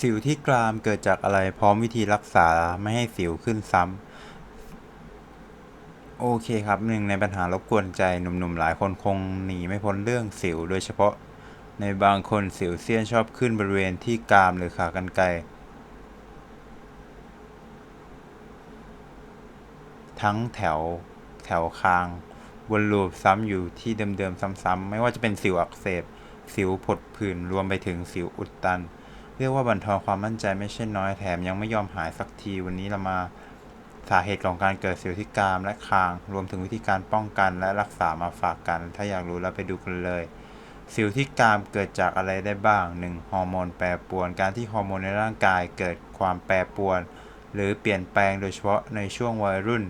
สิวที่กรามเกิดจากอะไรพร้อมวิธีรักษาไม่ให้สิวขึ้นซ้ำ โอเคครับหนึ่งในปัญหารบกวนใจหนุ่มๆหลายคนคงหนีไม่พ้นเรื่องสิว โดยเฉพาะในบางคนสิวเซียนชอบขึ้นบริเวณที่กรามหรือขากรรไกรทั้งแถวแถวคางวนลูปซ้ำอยู่ที่เดิมๆซ้ำๆไม่ว่าจะเป็นสิวอักเสบ สิวผดผื่นรวมไปถึงสิวอุดตัน เรียกว่าบั่นทอนความมั่นใจไม่ใช่น้อยแถมยังไม่ยอมหายสักทีวันนี้เรามาสาเหตุของการเกิดสิวที่กรามและคาง รวมถึงวิธีการป้องกันและรักษามาฝากกัน ถ้าอยากรู้เราไปดูกันเลย สิวที่กรามเกิดจากอะไรได้บ้าง 1. ฮอร์โมนแปรปรวน การที่ฮอร์โมนในร่างกายเกิดความแปรปรวน หรือเปลี่ยนแปลงโดยเฉพาะในช่วงวัยรุ่น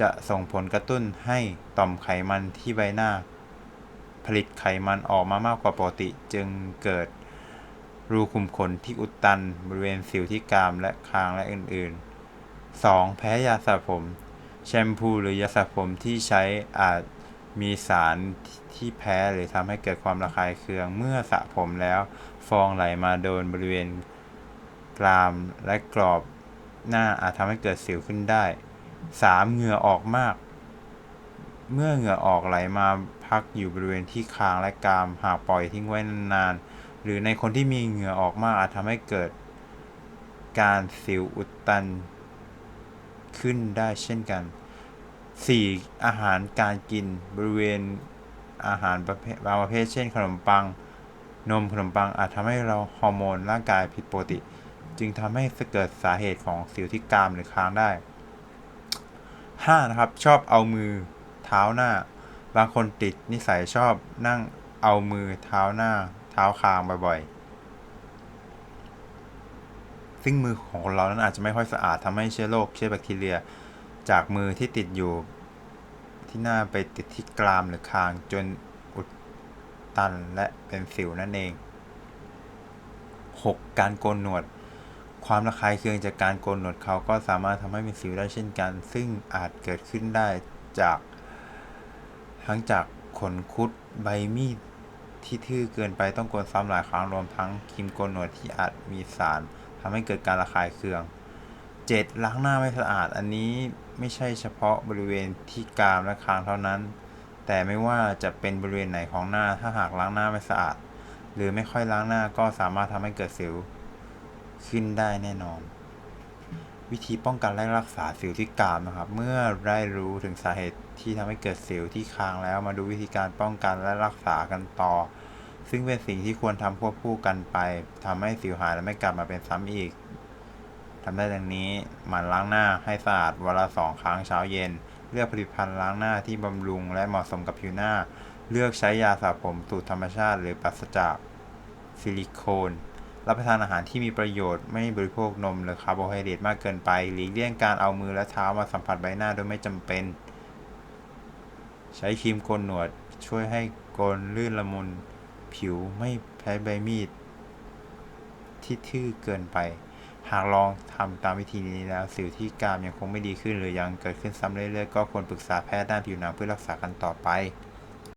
จะส่งผลกระตุ้นให้ต่อมไขมันที่ใบหน้า ผลิตไขมันออกมามากกว่าปกติ จึงเกิด รูขุมขนที่อุดตัน บริเวณสิวที่กรามและคางและอื่นๆ 2. แพ้ยาสระผม แชมพูหรือยาสระผมที่ใช้อาจมีสารที่แพ้หรือทำให้เกิดความระคายเคือง เมื่อสระผมแล้ว ฟองไหลมาโดนบริเวณกรามและกรอบหน้าอาจทำให้เกิดสิวขึ้นได้ 3. เหงื่อออกมาก เมื่อเหงื่อออกไหลมาพักอยู่บริเวณที่คางและกราม หากปล่อยทิ้งไว้นานๆ หรือในคนที่มีเหงื่อออกมากอาจทำให้เกิดการสิวอุดตันขึ้นได้เช่นกัน 4. อาหารการกินบริเวณอาหารประเภทบางประเภทเช่นขนมปัง นมขนมปังอาจทำให้เราฮอร์โมนร่างกายผิดปกติ จึงทำให้เกิดสาเหตุของสิวที่กรามหรือคางได้ 5. นะครับชอบเอามือเท้าหน้า บางคนติดนิสัยชอบนั่ง เอามือเท้าหน้าเท้าคางบ่อยๆ ซึ่งมือของคนเรานั้นอาจจะไม่ค่อยสะอาดทำให้เชื้อโรคเชื้อแบคทีเรีย จากมือที่ติดอยู่ที่หน้าไปติดที่กรามหรือคางจนอุดตันและเป็นสิวนั่นเอง 6. การโกนหนวด ความระคายเคืองจากการโกนหนวดเขาก็สามารถทำให้เป็นสิวได้เช่นกัน ซึ่งอาจเกิดขึ้นได้จากทั้งจากขนคุดใบมีด ที่ทื่อเกินไปต้องกนซ้ำหลายครั้งรวมทั้งครีมโกนหนวดที่อาจมีสารทำให้เกิดการระคายเคือง 7. ล้างหน้าไม่สะอาด อันนี้ไม่ใช่เฉพาะบริเวณที่กรามและคางเท่านั้น แต่ไม่ว่าจะเป็นบริเวณไหนของหน้า ถ้าหากล้างหน้าไม่สะอาด หรือไม่ค่อยล้างหน้าก็สามารถทำให้เกิดสิวขึ้นได้แน่นอน วิธีป้องกันและรักษาสิวที่กรามนะครับ เมื่อได้รู้ถึงสาเหตุที่ทำให้เกิดสิวที่คางแล้วมาดูวิธีการป้องกันและรักษากันต่อ ซึ่งเป็นสิ่งที่ควรทำควบคู่กันไปทำให้สิวหายและไม่กลับมาเป็นซ้ำอีกทำได้ดังนี้หมั่นล้างหน้าให้สะอาดวันละสองครั้งเช้าเย็น เลือกผลิตภัณฑ์ล้างหน้าที่บำรุงและเหมาะสมกับผิวหน้า เลือกใช้ยาสระผมสูตรธรรมชาติ หรือปราศจากซิลิโคน รับประทานอาหารที่มีประโยชน์ไม่บริโภคนมหรือคาร์โบไฮเดรตมากเกินไป หลีกเลี่ยงการเอามือและเท้ามาสัมผัสใบหน้าโดยไม่จำเป็น ใช้ครีมโกนหนวดช่วยให้โกนลื่นละมุน ผิวไม่แพ้ใบมีด ที่ทื่อเกินไป หากลองทำตามวิธีนี้แล้วสิวที่กรามยังคงไม่ดีขึ้น หรือยังเกิดขึ้นซ้ำเรื่อยๆก็ควรปรึกษาแพทย์ด้านผิวหนังเพื่อรักษากันต่อไป